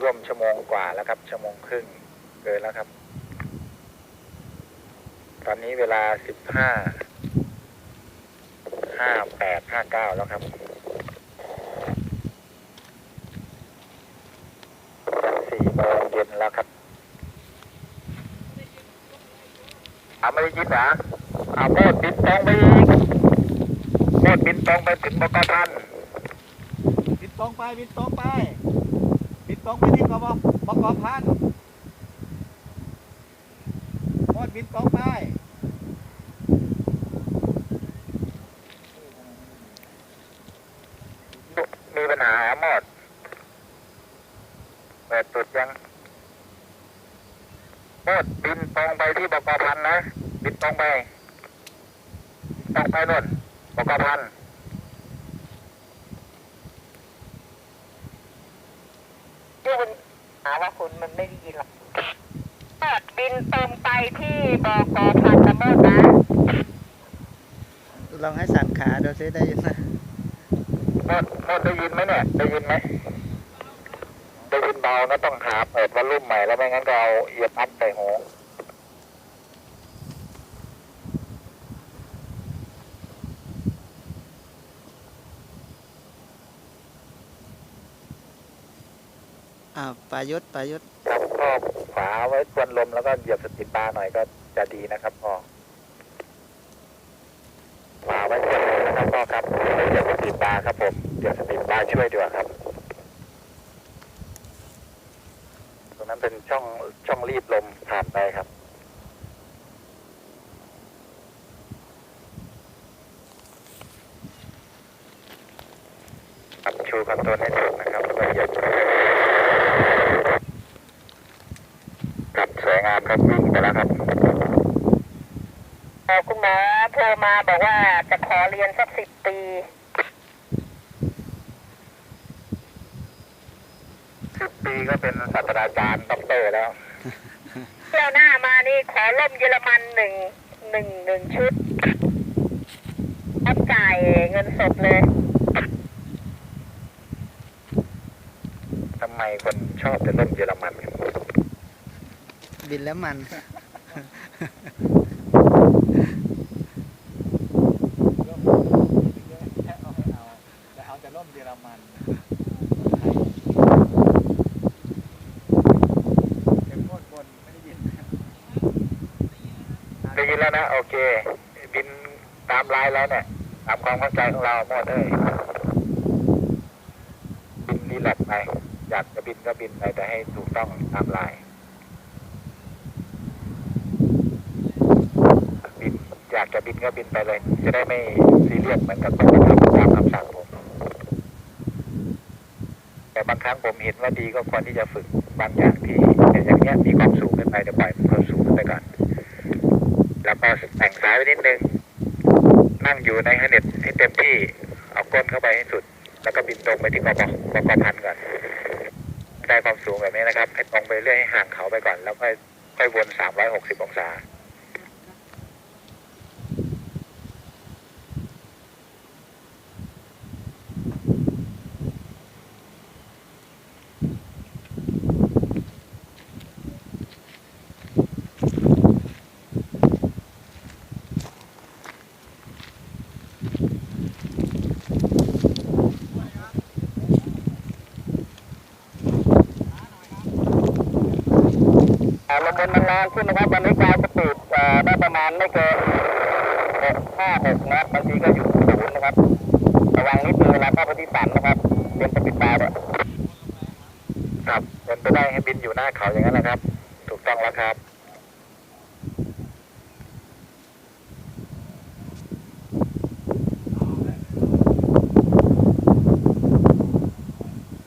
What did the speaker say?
ร่วมชั่วโมงกว่าแล้วครับชั่วโมงครึ่งเกินแล้วครับ ตอนนี้เวลาสิบห้าห้าแปดห้าเก้าแล้วครับสี่โมงเย็นแล้วครับเอาไม่ได้ยินเหรอเอาโมดบินตรงไปโมดบินตรงไปถึงบกทันบิดตรงไปบิดตรงไป บิดตรงไปที่กบปกพันหมดบิดตรงไปมีปัญหาหมดเปิดตุดยังหมดบินตรงไปที่บกพันนะบินตรงไปตรงไปนู่นบกพัน ที่คุณหา ว่าคุณมันไม่ได้ยินหรอกบินตรงไปที่บกพันธมดนะ ลองให้สั่นขาดูซิได้ยินไหมหมดหมดได้ยินไหมเนี่ย ได้ยินไหมได้ยินเบานะต้องหาเปิดวอลลุ่มใหม่แล้วไม่งั้นก็เอาเอียร์พัดใส่หู อ่าปายุทธปายุทธครับก็ฝาไว้ทวนลมแล้วก็เหยียบสติปาหน่อยก็จะดีนะครับพ่อฝาไว้ทวนลมนะครับพ่อครับเหยียบสติปาครับผมเหยียบสติปาช่วยด้วยครับ ตรงนั้นเป็นช่องช่องรีดลมผ่านไปครับครับชูคอนโทรลให้ถูกนะครับแล้วก็เหยียบสวยงาม ครับวิ่งไปแล้วครับเอ่อคุณหมอโทรมาบอกว่าจะขอเรียนสักสิบปี สิบปีก็เป็นศาสตราจารย์ด็อกเตอร์แล้วเที่ยวหน้ามานี่ขอล่มเยอรมันหนึ่งหนึ่งหนึ่งชุดรับจ่ายเงินสดเลยทำไมคนชอบจะเล่นเยอรมันกัน บินแล้วมันเอาให้เอาแต่เอาแต่ร่มเยอรมันเต็มโคตรบนไม่ได้ยินได้ยินแล้วนะ โอเค บินตามไลน์แล้วเนี่ยตามความเข้าใจของเราหมดเลยบินรีแลกซ์ไป อยากจะบินก็บินไปแต่ให้ถูกต้องตามไลน์บินอยากจะ บินก็บินไปเลย จะได้ไม่ซีเรียสเหมือนกับต้องไปทำตามคำสั่งผมแต่บางครั้งผมเห็นว่าดีก็ควรที่จะฝึกบางอย่างที่อย่างเงี้ยมีความสูงขึ้นไปจะปล่อยมันความสูงขึ้นไปก่อน แล้วก็แต่งซ้ายไว้นิดนึง นั่งอยู่ในฮันเน็ตให้เต็มที่ เอาก้นเข้าไปให้สุด แล้วก็บินตรงไปที่กอกกอกพันก่อน ได้ความสูงแบบนี้นะครับ ให้ตรงไปเรื่อยให้ห่างเขาไปก่อน แล้วค่อยค่อยวน 360 องศา ลมบนนานๆขึ้นนะครับวันนี้กาวสปีดเอ่อได้ประมาณไม่เกินห้าหกนะบางทีก็อยู่ศูนย์นะครับ ระวังนิดนึงเวลาเข้าไปที่ต่ำนะครับเตรียมสปีดบาร์ด้วยครับเป็นไปได้ให้บินอยู่หน้าเขาอย่างนั้นนะครับถูกต้องแล้วครับ